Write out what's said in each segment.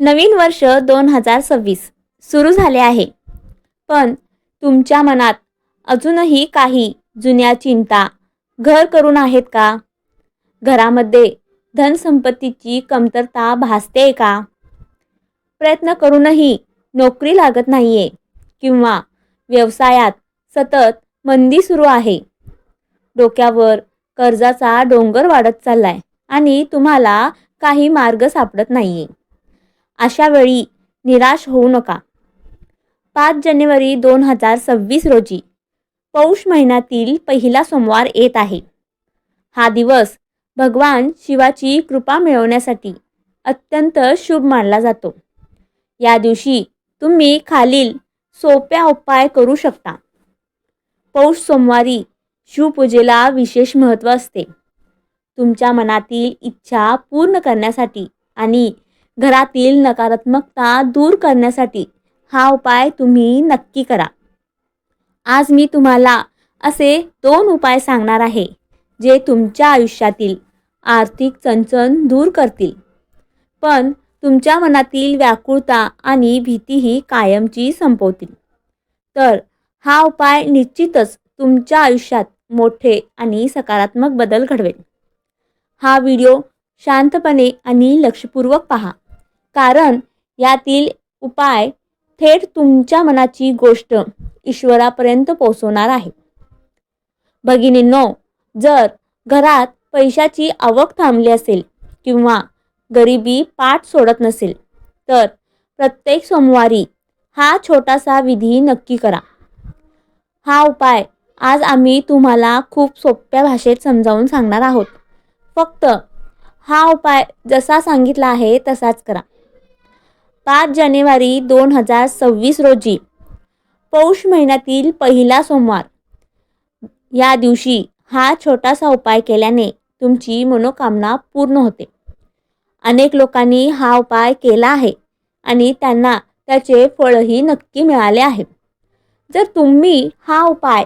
नवीन वर्ष दोन हजार सव्वीस. सुरू झाले आहे. पण तुमच्या मनात अजूनही काही जुन्या चिंता घर करून आहेत का? घरामध्ये धनसंपत्तीची कमतरता भासते का? प्रयत्न करूनही नोकरी लागत नाहीये किंवा व्यवसायात सतत मंदी सुरू आहे. डोक्यावर कर्जाचा डोंगर वाढत चाललाय आणि तुम्हाला काही मार्ग सापडत नाहीये. अशा वेळी निराश होऊ नका. पाच जानेवारी दोन हजार सव्वीस रोजी पौष महिन्यातील पहिला सोमवार येत आहे. हा दिवस भगवान शिवाची कृपा मिळवण्यासाठी अत्यंत शुभ मानला जातो. या दिवशी तुम्ही खालील सोप्या उपाय करू शकता. पौष सोमवारी शिवपूजेला विशेष महत्त्व असते. तुमच्या मनातील इच्छा पूर्ण करण्यासाठी आणि घरातील नकारात्मकता दूर करण्यासाठी हा उपाय तुम्ही नक्की करा. आज मी तुम्हाला असे दोन उपाय सांगणार आहे जे तुमच्या आयुष्यातील आर्थिक चणचण दूर करतील. पण तुमच्या मनातील व्याकुळता आणि भीतीही कायमची संपवतील. तर हा उपाय निश्चितच तुमच्या आयुष्यात मोठे आणि सकारात्मक बदल घडवेल. हा व्हिडिओ शांतपणे आणि लक्षपूर्वक पहा. कारण यातील उपाय थेट तुमच्या मनाची गोष्ट ईश्वरापर्यंत पोहोचवणार आहे. भगिनींनो जर घरात पैशाची आवक थांबली असेल किंवा गरिबी पाठ सोडत नसेल तर प्रत्येक सोमवारी हा छोटासा विधी नक्की करा. हा उपाय आज आम्ही तुम्हाला खूप सोप्या भाषेत समजावून सांगणार आहोत. फक्त हा उपाय जसा सांगितला आहे तसाच करा. पाच जानेवारी दोन हजार सव्वीस रोजी पौष महिन्यातील पहिला सोमवार. या दिवशी हा छोटासा उपाय केल्याने तुमची मनोकामना पूर्ण होते. अनेक लोकांनी हा उपाय केला आहे आणि त्यांना त्याचे फळही नक्की मिळाले आहे. जर तुम्ही हा उपाय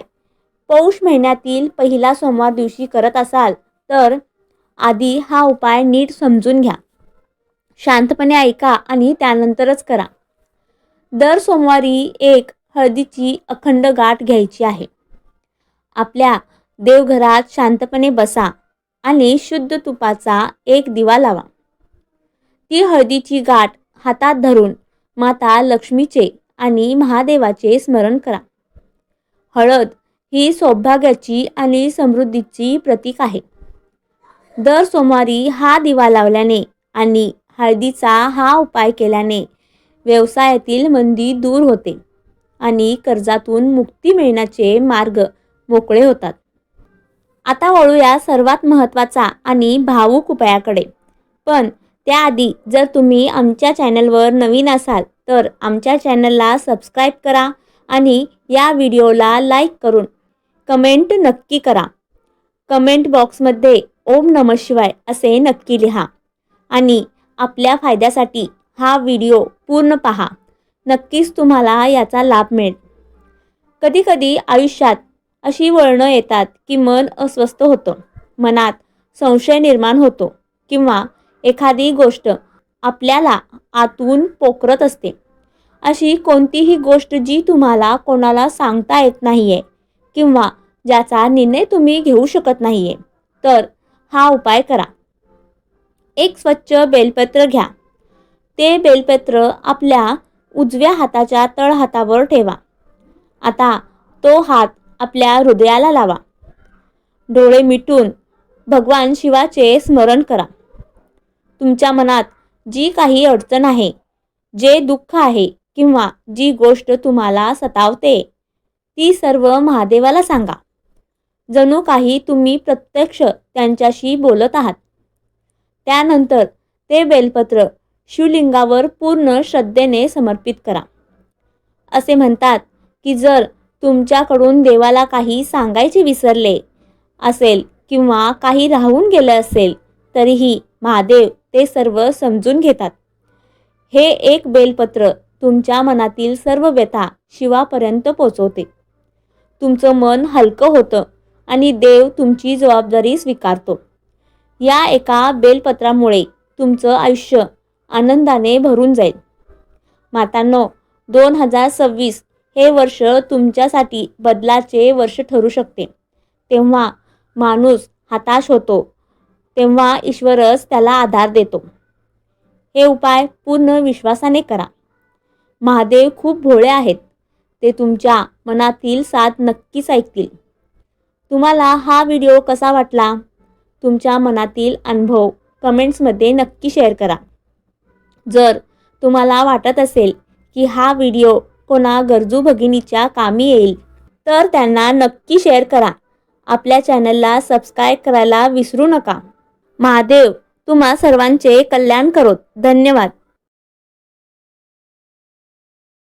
पौष महिन्यातील पहिला सोमवार दिवशी करत असाल तर आधी हा उपाय नीट समजून घ्या. शांतपणे ऐका आणि त्यानंतरच करा. दर सोमवारी एक हळदीची अखंड गाठ घ्यायची आहे. आपल्या देवघरात शांतपणे बसा आणि शुद्ध तुपाचा एक दिवा लावा. ती हळदीची गाठ हातात धरून माता लक्ष्मीचे आणि महादेवाचे स्मरण करा. हळद ही सौभाग्याची आणि समृद्धीची प्रतीक आहे. दर सोमवारी हा दिवा लावल्याने आणि हळदीचा हा उपाय केल्याने व्यवसायातील मंदी दूर होते आणि कर्जातून मुक्ती मिळण्याचे मार्ग मोकळे होतात. आता वळूया सर्वात महत्त्वाचा आणि भावूक उपायाकडे. पण त्याआधी जर तुम्ही आमच्या चॅनलवर नवीन असाल तर आमच्या चॅनलला सबस्क्राईब करा आणि या व्हिडिओला लाईक करून कमेंट नक्की करा. कमेंट बॉक्समध्ये ओम नम शिवाय असे नक्की लिहा आणि आपल्या फायद्यासाठी हा व्हिडिओ पूर्ण पहा. नक्कीच तुम्हाला याचा लाभ मिळेल. कधीकधी आयुष्यात अशी वळणं येतात की मन अस्वस्थ होतं. मनात संशय निर्माण होतो किंवा एखादी गोष्ट आपल्याला आतून पोखरत असते. अशी कोणतीही गोष्ट जी तुम्हाला कोणाला सांगता येत नाही आहे किंवा ज्याचा निर्णय तुम्ही घेऊ शकत नाही आहे तर हा उपाय करा. एक स्वच्छ बेलपत्र घ्या. ते बेलपत्र आपल्या उजव्या हाताच्या तळहातावर ठेवा. आता तो हात आपल्या हृदयाला लावा. डोळे मिटून भगवान शिवाचे स्मरण करा. तुमच्या मनात जी काही अडचण आहे जे दुःख आहे किंवा जी गोष्ट तुम्हाला सतावते ती सर्व महादेवाला सांगा. जणू काही तुम्ही प्रत्यक्ष त्यांच्याशी बोलत आहात. त्यानंतर ते बेलपत्र शिवलिंगावर पूर्ण श्रद्धेने समर्पित करा. असे म्हणतात की जर तुमच्याकडून देवाला काही सांगायचे विसरले असेल किंवा काही राहून गेलं असेल तरीही महादेव ते सर्व समजून घेतात. हे एक बेलपत्र तुमच्या मनातील सर्व व्यथा शिवापर्यंत पोचवते. तुमचं मन हलकं होतं आणि देव तुमची जबाबदारी स्वीकारतो. या एका बेलपत्रामुळे तुमचं आयुष्य आनंदाने भरून जाईल. मातांनो दोन हजार सव्वीस हे वर्ष तुमच्यासाठी बदलाचे वर्ष ठरू शकते. तेव्हा माणूस हताश होतो तेव्हा ईश्वरच त्याला आधार देतो. हे उपाय पूर्ण विश्वासाने करा. महादेव खूप भोळे आहेत ते तुमच्या मनातील साथ नक्कीच ऐकतील. तुम्हाला हा व्हिडिओ कसा वाटला? तुमच्या मनातील अनुभव कमेंट्समध्ये नक्की शेअर करा. जर तुम्हाला वाटत असेल की हा व्हिडिओ कोणा गरजू भगिनीच्या कामी येईल तर त्यांना नक्की शेअर करा. आपल्या चॅनलला सबस्क्राईब करायला विसरू नका. महादेव तुम्हा सर्वांचे कल्याण करोत. धन्यवाद.